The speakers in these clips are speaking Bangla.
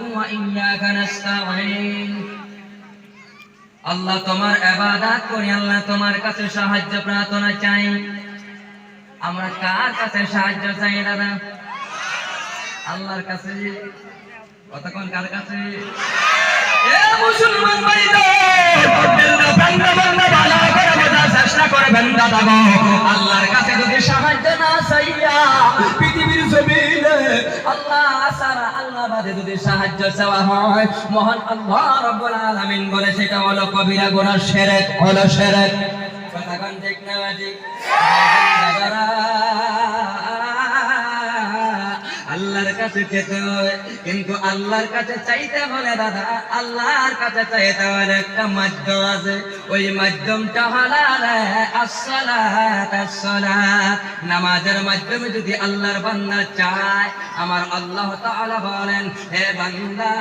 ইয়্যাকা আল্লাহ তোমার ইবাদত করি, আল্লাহ তোমার কাছে সাহায্য প্রার্থনা চাই। আমরা কার কাছে সাহায্য চাই দাদা? আল্লাহর কাছে। কতক্ষণ কার কাছে? মুসলমান ভাইদের চেষ্টা করবেন দাদা গো আল্লাহর কাছে যদি সাহায্য না চাইয়া পৃথিবীর জমিনে আল্লাহ সারা আল্লাহ বাদে যদি সাহায্য চাওয়া হয় মহান আল্লাহ রাব্বুল আলামিন বলে সেটা হলো কবিরা গুনাহ শিরক হলো শিরক কথা কোন ঠিক না ঠিক দাদারা কাছে যেতে হয়। কিন্তু আল্লাহর কাছে চাইতে হলে দাদা, আল্লাহর কাছে চাইতে হলে একটা মাধ্যম আছে। ওই মাধ্যমটা হালাল নামাজের মাধ্যমে যদি আল্লাহর বান্দা চায়, আমার আল্লাহ তাআলা বলেন, হে বান্দা,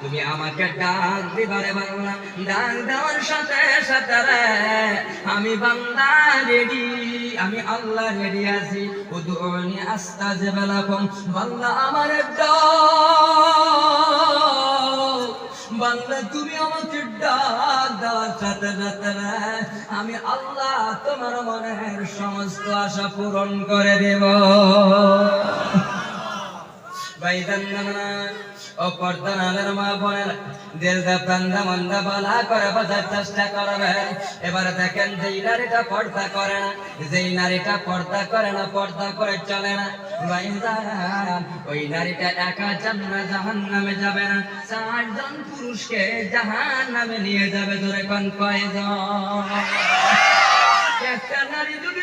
তুমি আমাকে ডাক দিবারে বাংলা ডাক দেওয়ার সাথে সাথে আমি বান্দা রেডি আমি আল্লাহ রেডি আছি। উদুনি আস্তাজিব লাকুম, বান্দা আমার বাংলা তুমি আমাকে ডাক দেওয়ার সাথে সাথে আমি আল্লাহ তোমার মনের সমস্ত আশা পূরণ করে দেব। বাইদান্না ও পর্দানালের মা বোনের দিল দা প্রান্দা মন্দা বলা করে বোঝার চেষ্টা করবেন এবার দেখেন যেই নারীটা পর্দা করে না, যেই নারীটা পর্দা করে না, পর্দা করে চলে না। ওই নারীটা একা জান্না জাহান নামে যাবে না। চারজন পুরুষকে জাহান নামে নিয়ে যাবে ধরে কোন নারী যদি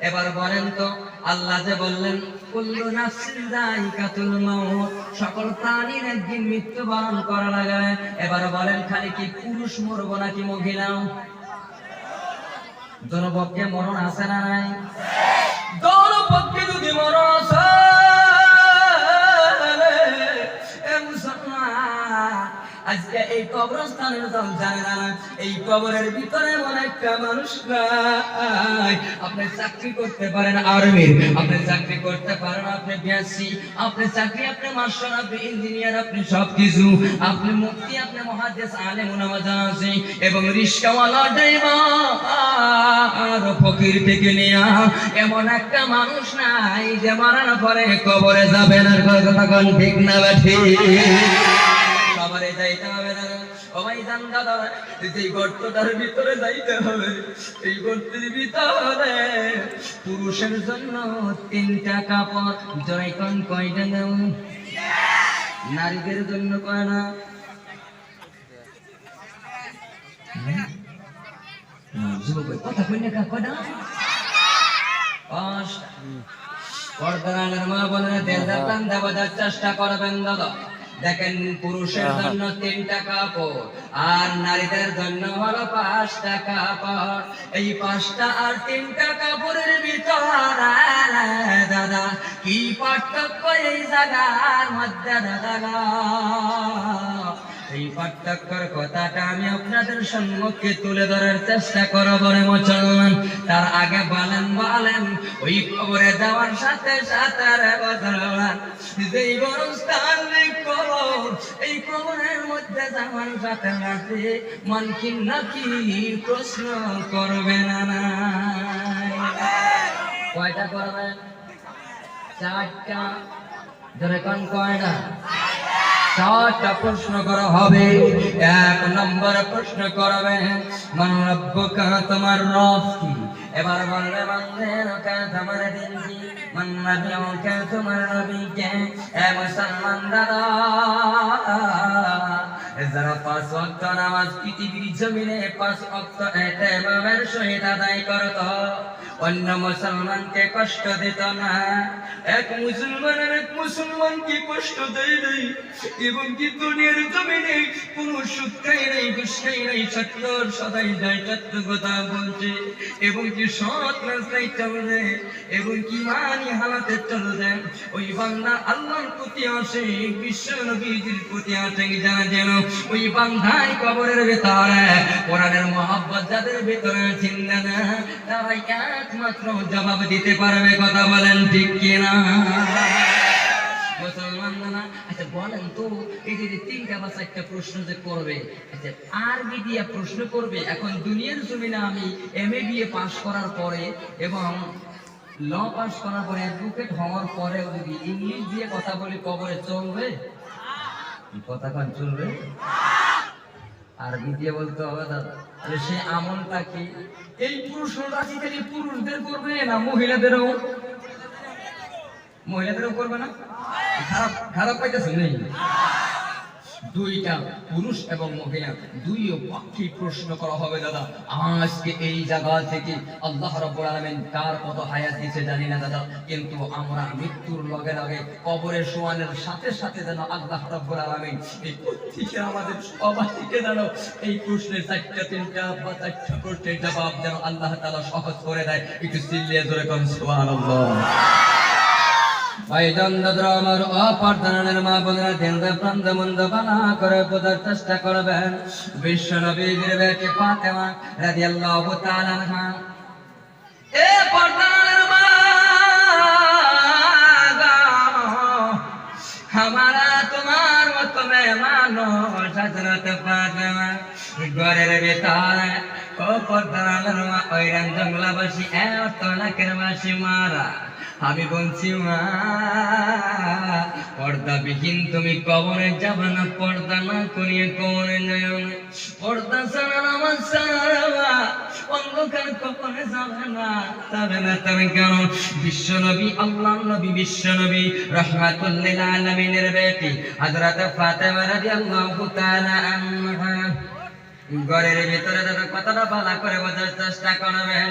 এবার বলেন তো, আল্লাহ যে বললেন, কুল্লু নাফসিন যায়িকাতুল মাউত সকল প্রাণীর একদিন মৃত্যুবরণ করা লাগে। এবার বলেন, খালি কি পুরুষ মরবো নাকি মহিলাও জনপক্ষে মরণ আছে না নাই? জনপক্ষে যদি মরণ আছে এই কবরস্থানের দাম জানে না। এই কবরের ভিতরে এমন একটা মানুষ নাই। আপনি চাকরি করতে পারেন আর্মির, আপনি চাকরি করতে পারেন, আপনি বিএসসি, আপনি চাকরি, আপনি মাস্টার, আপনি ইঞ্জিনিয়ার, আপনি সবকিছু। আপনি মুক্তি আপনি মহাদেশ, আলেম নামাজ আছে এবং রিস্কাওয়ালা, ড্রাইভার, ফকির থেকে নিয়ে। এমন একটা মানুষ নাই যে মারার পরে কবরে যাবে না। কথা কোন ঠিক না ঠিক? সবারে যাইতে দাদা এই গর্তটার ভিতরে যাইতে হবে। এই গর্তের ভিতরে পুরুষের জন্য তিনটা কাপড়, জয়কন কয়টা নেও? নারীদের জন্য কয় না পর্দার মা বাজার চেষ্টা করবেন দাদা। দেখেন পুরুষের জন্য তিনটা কাপড় আর নারীদের জন্য হলো পাঁচটা কাপড়। এই পাঁচটা আর তিনটা কাপড়ের ভিতর দাদা কি পার্থক্য এই জায়গার মধ্যে দাদা এই পার্থক্যর কথাটা আমি আপনাদের সম্মুখে তুলে ধরার চেষ্টা করব রে মুসলমান ওই কবরে যাওয়ার সাথে সাথে যেই গরস্থান কবর, এই কবরের মধ্যে যাওয়ার সাথে সাথে মন কি নাকি প্রশ্ন করবে না নাই কয়টা করবেন চারটা। ধরে কোন, কয়টা? চারটা প্রশ্ন করা হবে। এক নম্বর প্রশ্ন করবে, মান রব্বুকা তোমার রব কি? এবার বলবে বন্ধের কে তোমার দিন কি? মান নবীকে তোমার নবী কে? এ মুসলমান দাদা, যারা পাঁচ ওয়াক্ত নামাজ পৃথিবীর জমিনে পাঁচ ওয়াক্ত এতেমামের সহিত আদায় করত অন্য মুসলমানকে কষ্ট দিত না। এক মুসলমান আর এক মুসলমানকে কষ্ট দেয় নাই। এবং কি দুনিয়ার জমিনে কোন সুখ খাই নাই ঘুষ খাই নাই সত্য সদাই যায় সত্য কথা বলছে। এবং কি সৎ রাস্তায় চলছে এবং কি মানি হালাতে চলছে ওই বান্দা আল্লাহর প্রতি আসে, বিশ্ব নবীজির প্রতি আসে জানা যেন? ওই বান্ধাই কবরের ভেতরে, কোরআনের মহাব্বত যাদের ভেতরে চিন্তা না, তারাই একমাত্র জবাব দিতে পারবে কথা বলেন ঠিক কিনা? আচ্ছা আচ্ছা এ বিএ পাস করার পরে এবং ল করার পরে পরে ইংলিশ দিয়ে কথা বলি, কবরে চলবে? কথা চলবে? আরবি দিয়ে বলতে হবে দাদা। তাহলে সে আমলটা কি? এই প্রশ্নটা কি পুরুষদের করবে না মহিলাদেরও? মহিলাদেরও করবে না? খারাপ খারাপ পাইতেছে নেই দুইটা পুরুষ এবং মহিলা দুই পক্ষে প্রশ্ন করা হবে, দাদা। আজকে এই জায়গা থেকে আল্লাহ রাব্বুল আলামিন কার কত হায়াত দিতে জানি না, দাদা। কিন্তু আমরা মৃত্যুর লগে লগে কবরে শোয়ানোর সাথে সাথে যেন আল্লাহ রাব্বুল আলামিন এই প্রত্যেকে আমাদের সবাইকে যেন এই প্রশ্নের চারটা, তিনটা বা চারটা প্রশ্নের জবাব যেন আল্লাহ তাআলা সহজ করে দেয়। একটু চিল্লিয়ে ধরে কোন, সুবহানাল্লাহ। ধর্মর অপ্রার্থনের মা বোনেরা দিনদে প্রান্ত মন্দ বানা করে বোধার চেষ্টা করবেন বিশ্ব নবীর বেটি ফাতেমা রাদিয়াল্লাহু তাআলা এ পর্দানের হামারা তোমার মতো মেহমানো সাজরত ফাতেমা ঘরের ভেতরে ও পর্দানের মা ওই রঞ্জংলাবাসী এ অর্থ নাকের বাসী মারা আমি বলছি, মা পর্দা বিহীন তুমি কবরে যাবে না, পর্দা না করিয়ে কবরে যাও না। পর্দা ছাড়া আমার সারা অন্ধকার কবরে যাবে না যাবে না তবে কেন বিশ্ব নবী আল্লাহ নবী, বিশ্ব নবী রহমাতুল্লিল আলামিনের বেটি, হযরত ফাতেমা রাদিয়াল্লাহু তাআলা আনহা। ঘরের ভিতরে কথাটা ভালো করে বোঝার চেষ্টা করবেন।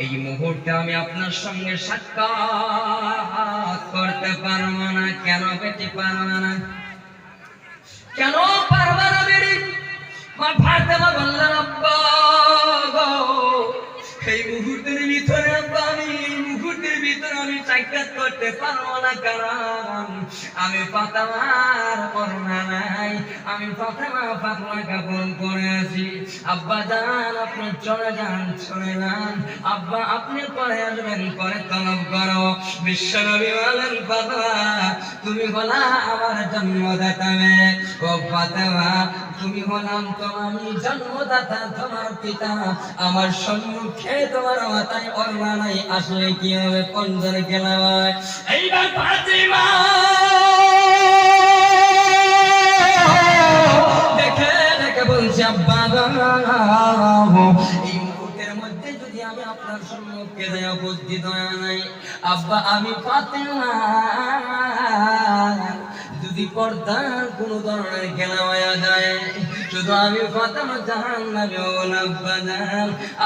এই মুহূর্তে আমি আপনার সঙ্গে সাক্ষাৎ করতে পারব না। কেন বেটি পারব না? কেন পারব না বেরি মা ফাতেমা বললেন আব্বা ভিতরে আমি মুহূর্তের ভিতরে আমি সাক্ষাৎ করতে পারব না, কারণ আমি ফাতেমার করোনা নাই। আমি ফাতেমা পাতলা কাপড় আছি। আব্বা যান চলে যান চলে যান। আব্বা, আপনি পরে আসবেন, পরে তলব করো। বলেন ফাতেমা তুমি হলা আমার জন্মদাতা ও ফাতেমা, তুমি হলাম তো আমি জন্মদাতা, তোমার পিতা। আমার সম্মুখে তোমার মাথায় অর্মা নাই আসলে কি হবে পঞ্জন গেলাম এইবার ফাতিমা! দেখে দেখে বলছে আব্বা এই মুহূর্তের মধ্যে যদি আমি আপনার সম্মুখে যাই উপস্থিত হয় নাই। আব্বা আমি ফাতেমা। যদি পর্দার কোন ধরনের খেলা হয়ে যায় শুধু আমি ফাতেমা জাহান নামে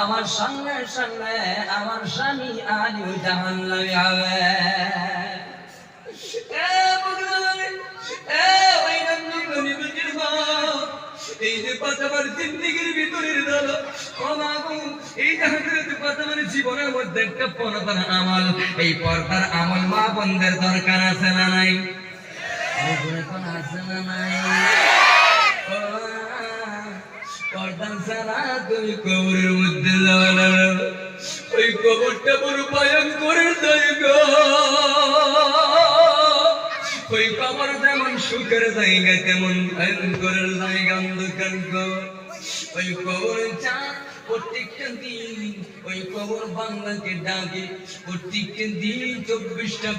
আমার সঙ্গে সঙ্গে আমার স্বামী আলিও জাহান নামে হবে। এই যে পাতাবার জিন্দিগির ভিতরের দল। এই পাতাবার জীবনের মধ্যে একটা পর্দার আমল। এই পর্দার আমল মা বন্ধের দরকার আছে না নাই? আছে না নাই? পর্দা ছাড়া তুমি কবরের মধ্যে যাওয়া না ওই কবরটা বড় ভয়ঙ্করের জায়গা ওই কবর যেমন সুখের জায়গা, তেমন ভয়ঙ্করের জায়গা, অন্ধকার। ওই কবর যা প্রত্যেকটা দিন ওই কবর বাংলাকে ডাকে। প্রত্যেকটা দিন চব্বিশটা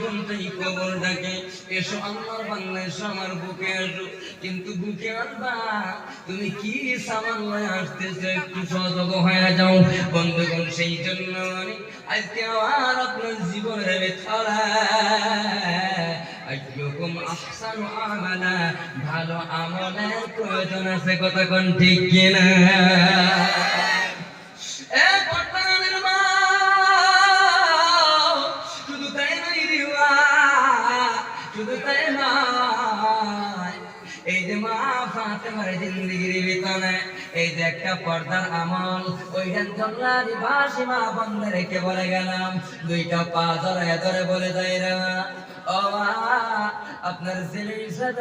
কবর ডাকে। এসো আমার এসো আমার বুকে এসো কিন্তু বুকে তুমি কি একটু হয়ে যাও। বন্ধুগণ সেই জন্য আমি আজকে আমার আপনার জীবনের ভালো আমলের প্রয়োজন আছে, কতক্ষণ ঠিক কিনা? ফাতেমার জিন্দগির ভিতরে এই যে একটা পর্দার আমল মা রেখে বলে গেলাম, দুইটা পা ধরে ধরে বলে যাই মা। আপনার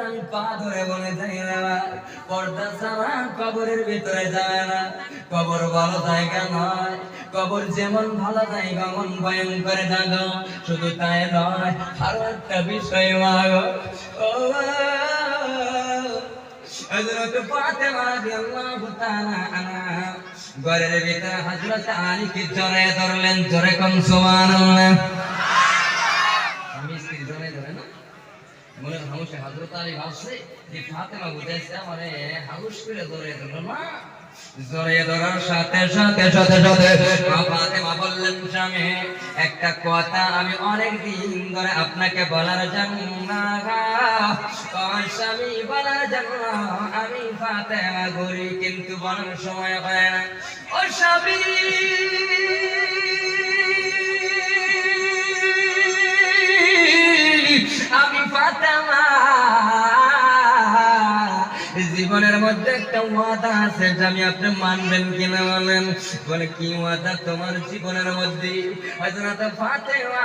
আমি পা ধরে বলে যাই পর্দা ছাড়া কবরের ভিতরে যায় না। কবর ভালো জায়গা নয়, কবর যেমন ভালো জায়গা, মন বয়ন করে জায়গা। শুধু তাই নয়, আরও একটা বিষয় মা গো। ও হযরত ফাতেমা রাদিয়াল্লাহু তাআলা আনহা, ঘরের ভিতরে হযরত আলীকে জড়ায় ধরলেন, জোরে কম সুবহানাল্লাহ। আমি স্ত্রী জড়ায় ধরে না? মনে হাউসে হযরত আলী ভাবছে যে ফাতেমা বুঝাইছে আমারে হাউস করে ধরে ধরলো, না? একটা কথা আমি অনেক দিন ধরে আপনাকে বলার জানি আমার স্বামী বলার জানো আমি ফাতেমা করি কিন্তু বলার সময় হয় না। ও স্বামী জীবনের মধ্যে একটা ওয়াদা আছে, যে আমি আপনি মানবেন কিনা বলেন? বলে, কি ওয়াদা? তোমার জীবনের মধ্যে। হযরত ফাতেমা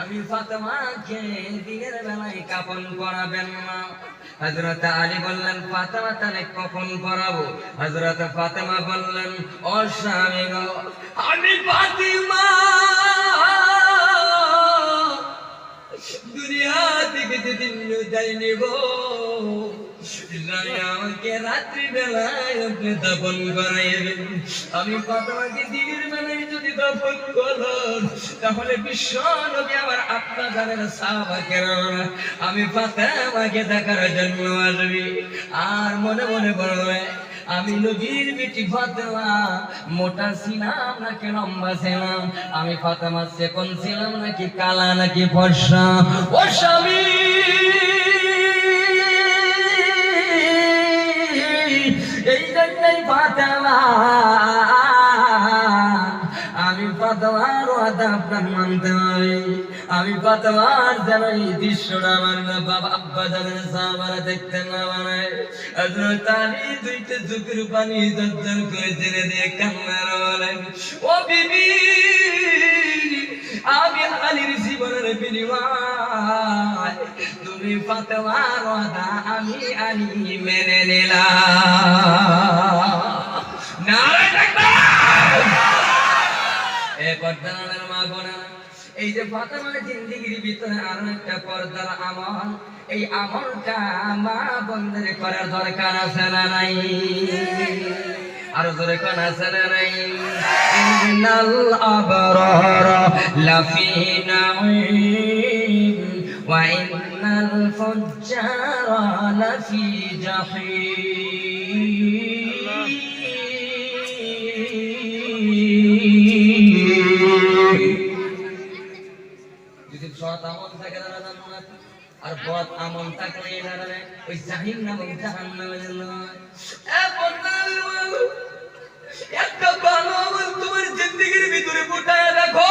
আমি ফাতেমাকে দিনের বেলায় কাপন করাবেন না। হযরত আলী বললেন ফাতেমা তাহলে কখন করাবো হযরত ফাতেমা বললেন ও স্বামী গো, আমি ফাতিমা। দুনিয়া থেকে যেদিন বিদায় নিব আমাকে রাত্রি বেলায় আপনি দাফন করাইবেন। আমি ফাতেমাকে দিনের বেলায় যদি দাফন করেন তাহলে বিশ্ব নবী আমার আপনার জানেন সাহাবা কেরামরা আমি ফাতেমাকে দেখার জন্য আসবি। আর মনে মনে বলবে, আমি নবীর বেটি ফাতেমা, মোটা ছিলাম নাকি লম্বা ছিলাম? আমি ফাতেমা সেকন ছিলাম নাকি কালা নাকি ফর্সা? ও স্বামী! এই জন্যই ফাতেমা ওয়াদা আপনার মানতে হবে আমি ফাতেমার যেন এই দৃশ্যটা আমার বাবা আব্বা সাহাবারা দেখতে না দুইটা পানি ও বিবি, আমি আলীর জীবনের বিনিময়, তুমি আমি আলী মেনে নিলাম। নারায় পর্দার মা বোনা এই যে ফাতেমার জিন্দিগির ভিতরে আরও একটা পর্দার আমল, এই আমলটা মা বন্ধের করার দরকার আছে না নাই? আরও জোরে কোন আছে না নাই? ইন্নাল আবরার লাফি নাঈম ওয়া ইন্নাল ফুজ্জারা লাফি জাহিম একটা ভালো আমল তোমার জিন্দেগির ভিতরে ফুটায় দেখো।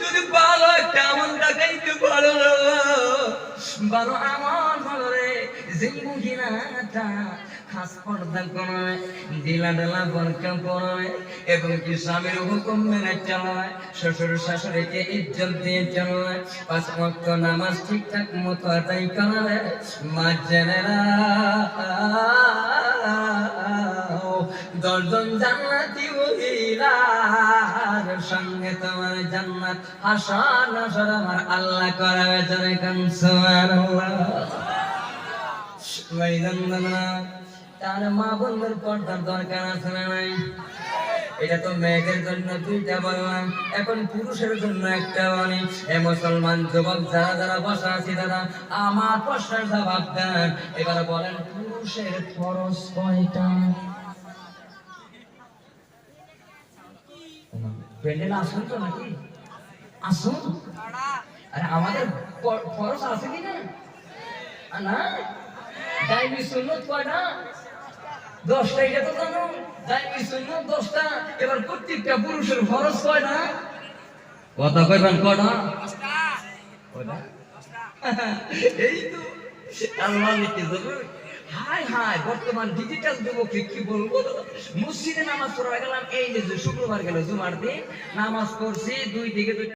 যদি ভালো একটা আমল দেখাইতে পারো ভালো আমল হলো রে জিন্দগিনাটা খাস পর্দা করে দিলা ডালা বরকা পরে এবং কি স্বামীর হুকুম মেনে চালায়, শ্বশুর শাশুড়িকে ইজ্জত দিয়ে চালায়, পাঁচ ওয়াক্ত নামাজ ঠিকঠাক মতো আদায় করে মা জেনেরা দশজন জান্নাতি মহিলার সঙ্গে তোমার জান্নাত হাসান হাসান আমার আল্লাহ করাবে জনে কান সুবহানাল্লাহ। ওয়াইদান্দানা তার মা বন্ধুর পর্দার দরকার আছে না নাই এটা তো মেয়েদের জন্য দুইটা বললাম। এখন পুরুষের জন্য একটা বলি এ মুসলমান যুবক, যারা যারা বসা আছি দাদা আমার প্রশ্নের জবাব দেন। এবার বলেন, পুরুষের ফরজ কয়টা? প্যান্ডেল আসুন তো নাকি? আসুন। আরে, আমাদের খরচ আছে কি না? না? দাইমি সুন্নত কয়টা? দশটা এটা তো জানো? দাইমি সুন্নত দশটা এবার প্রত্যেকটা পুরুষের ফরজ কয়টা কথা কইবেন কয়টা? এই তো। আল্লাহ হাই হাই বর্তমান ডিজিটাল যুবককে কি বলব? মসজিদে নামাজ পড়া গেলাম এই যে শুক্রবার গেল জুমার দিন নামাজ পড়ছি দুই দিকে দুই